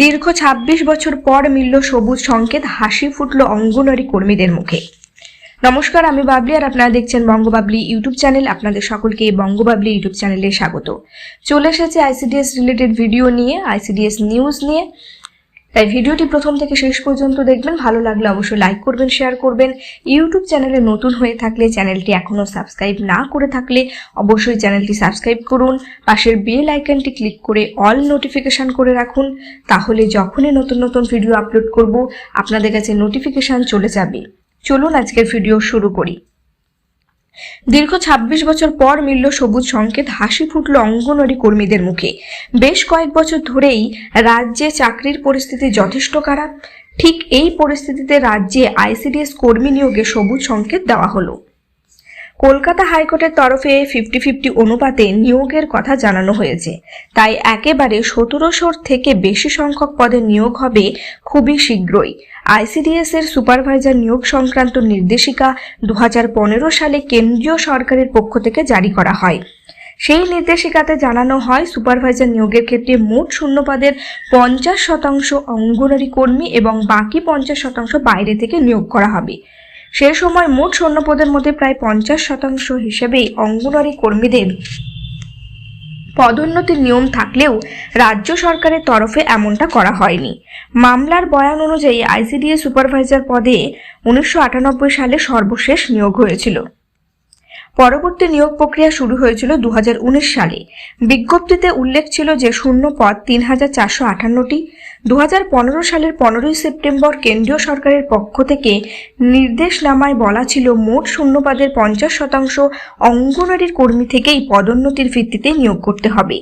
দীর্ঘ ২৬ বছর পর মিলল সবুজ সংকেত, হাসি ফুটল অঙ্গনারী কর্মীদের মুখে। নমস্কার, আমি বাবলি আর আপনারা দেখছেন বঙ্গবাবলি ইউটিউব চ্যানেল। আপনাদের সকলকে বঙ্গবাবলি ইউটিউব চ্যানেলে স্বাগত। চলে এসেছে আইসিডিএস রিলেটেড ভিডিও নিয়ে, আইসিডিএস নিউজ নিয়ে। তাই ভিডিওটি প্রথম থেকে শেষ পর্যন্ত দেখবেন। ভালো লাগলে অবশ্যই লাইক করবেন শেয়ার করবেন। ইউটিউব চ্যানেলে নতুন হয়ে থাকলে চ্যানেলটি এখনও সাবস্ক্রাইব না করে থাকলে অবশ্যই চ্যানেলটি সাবস্ক্রাইব করুন। পাশের বেল আইকনটি ক্লিক করে অল নোটিফিকেশন করে রাখুন। তাহলে যখনই নতুন নতুন ভিডিও আপলোড করব, আপনাদের কাছে নোটিফিকেশন চলে যাবে। চলুন আজকের ভিডিও শুরু করি। দীর্ঘ ২৬ বছর পর মিলল সবুজ সংকেত, হাসি ফুটল অঙ্গনওয়াড়ি কর্মীদের মুখে। বেশ কয়েক বছর ধরেই রাজ্যে চাকরির পরিস্থিতি যথেষ্ট খারাপ। ঠিক এই পরিস্থিতিতে রাজ্যে আইসিডিএস কর্মী নিয়োগে সবুজ সংকেত দেওয়া হলো। কলকাতা হাইকোর্টের তরফে ফিফটি ফিফটি অনুপাতে নিয়োগের কথা জানানো হয়েছে। তাই একেবারে সতেরোশোর থেকে বেশি সংখ্যক পদে নিয়োগ হবে খুবই শীঘ্রই। আইসিডিএস এর সুপারভাইজার নিয়োগ সংক্রান্ত নির্দেশিকা দু হাজার পনেরো সালে কেন্দ্রীয় সরকারের পক্ষ থেকে জারি করা হয়। সেই নির্দেশিকাতে জানানো হয়, সুপারভাইজার নিয়োগের ক্ষেত্রে মোট শূন্যপদের পঞ্চাশ শতাংশ অঙ্গনারী কর্মী এবং বাকি পঞ্চাশ শতাংশ বাইরে থেকে নিয়োগ করা হবে। সে সময় মোট শূন্যপদের মধ্যে প্রায় পঞ্চাশ শতাংশ হিসেবেই অঙ্গনওয়াড়ি কর্মীদের পদোন্নতির নিয়ম থাকলেও রাজ্য সরকারের তরফে এমনটা করা হয়নি। মামলার বয়ান অনুযায়ী আইসিডিএস সুপারভাইজার পদে উনিশশো আটানব্বই সালে সর্বশেষ নিয়োগ হয়েছিল। পরবর্তী নিয়োগ প্রক্রিয়া শুরু হয়েছিল দু হাজার উনিশ সালে। বিজ্ঞপ্তিতে উল্লেখ ছিল যে শূন্য পদ তিন হাজার চারশো আটান্নটি। দু হাজার পনেরো সালের পনেরোই সেপ্টেম্বর কেন্দ্রীয় সরকারের পক্ষ থেকে নির্দেশনামায় বলা ছিল মোট শূন্যপদের পঞ্চাশ শতাংশ অঙ্গনওয়াড়ির কর্মী থেকেই পদোন্নতির ভিত্তিতে নিয়োগ করতে হবে।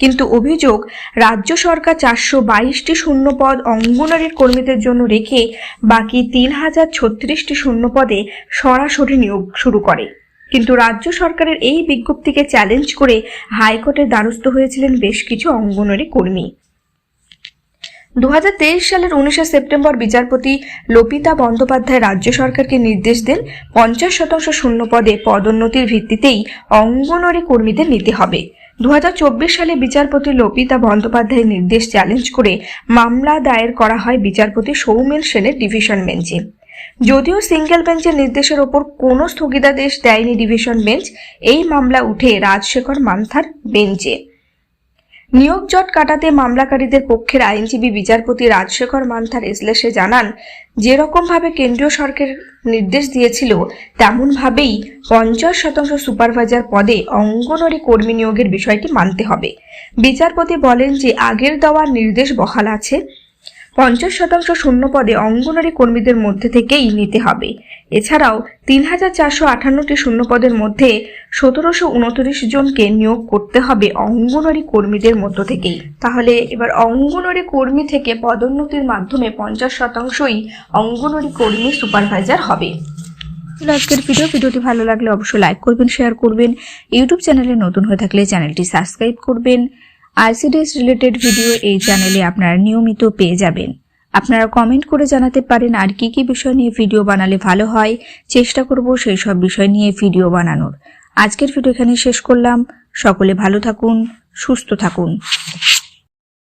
কিন্তু অভিযোগ, রাজ্য সরকার চারশো বাইশটি শূন্যপদ অঙ্গনওয়াড়ির কর্মীদের জন্য রেখে বাকি তিন হাজার ছত্রিশটি শূন্যপদে সরাসরি নিয়োগ শুরু করে। কিন্তু রাজ্য সরকারের এই বিজ্ঞপ্তিকে চ্যালেঞ্জ করে হাইকোর্টের দ্বারস্থ হয়েছিলেন বেশ কিছু অঙ্গনওয়াড়ি কর্মী। দুহাজার তেইশ সালের উনিশে সেপ্টেম্বর বিচারপতি লোপিতা বন্দ্যোপাধ্যায় রাজ্য সরকারকে নির্দেশ দেন পঞ্চাশ শতাংশ শূন্য পদে পদোন্নতির ভিত্তিতেই অঙ্গনওয়াড়ি কর্মীদের নিতে হবে। দু হাজার চব্বিশ সালে বিচারপতি লোপিতা বন্দ্যোপাধ্যায়ের নির্দেশ চ্যালেঞ্জ করে মামলা দায়ের করা হয় বিচারপতি সৌমেন সেনের ডিভিশন বেঞ্চে যদিও সিঙ্গেল বেঞ্চের নির্দেশের ওপর কোনো স্থগিতাদেশ দেয়নি ডিভিশন বেঞ্চ, এই মামলা উঠে রাজশেখর মান্থার বেঞ্চে। নিয়োগ জট কাটাতে মামলাকারীদের পক্ষের আইনজীবী বিচারপতি রাজশেখর মান্থার এসলেসে জানান, যেরকমভাবে কেন্দ্রীয় সরকার নির্দেশ দিয়েছিল, তেমনভাবেই পঞ্চাশ শতাংশ সুপারভাইজার পদে অঙ্গনওয়াড়ি কর্মী নিয়োগের বিষয়টি মানতে হবে। বিচারপতি বলেন যে আগের দেওয়ার নির্দেশ বহাল আছে পঞ্চাশ শতাংশ শূন্য পদে অঙ্গনারী কর্মীদের মধ্যে থেকেই নিতে হবে। এছাড়াও তিন হাজার চারশো আটান্নটি শূন্য পদের মধ্যে সতেরোশো উনত্রিশ জনকে নিয়োগ করতে হবে অঙ্গনারী কর্মীদের মধ্য থেকেই। তাহলে এবার অঙ্গনারী কর্মী থেকে পদোন্নতির মাধ্যমে পঞ্চাশ শতাংশই অঙ্গনারী কর্মী সুপারভাইজার হবে। আজকের ভিডিও, ভিডিওটি ভালো লাগলে অবশ্যই লাইক করবেন শেয়ার করবেন। ইউটিউব চ্যানেলে নতুন হয়ে থাকলে চ্যানেলটি সাবস্ক্রাইব করবেন। আইসিডিএস রিলেটেড ভিডিও এই চ্যানেলে আপনারা নিয়মিত পেয়ে যাবেন। আপনারা কমেন্ট করে জানাতে পারেন আর কি কি বিষয় নিয়ে ভিডিও বানালে ভালো হয়। চেষ্টা করব সেই সব বিষয় নিয়ে ভিডিও বানানোর। আজকের ভিডিও এখানে শেষ করলাম। সকলে ভালো থাকুন, সুস্থ থাকুন।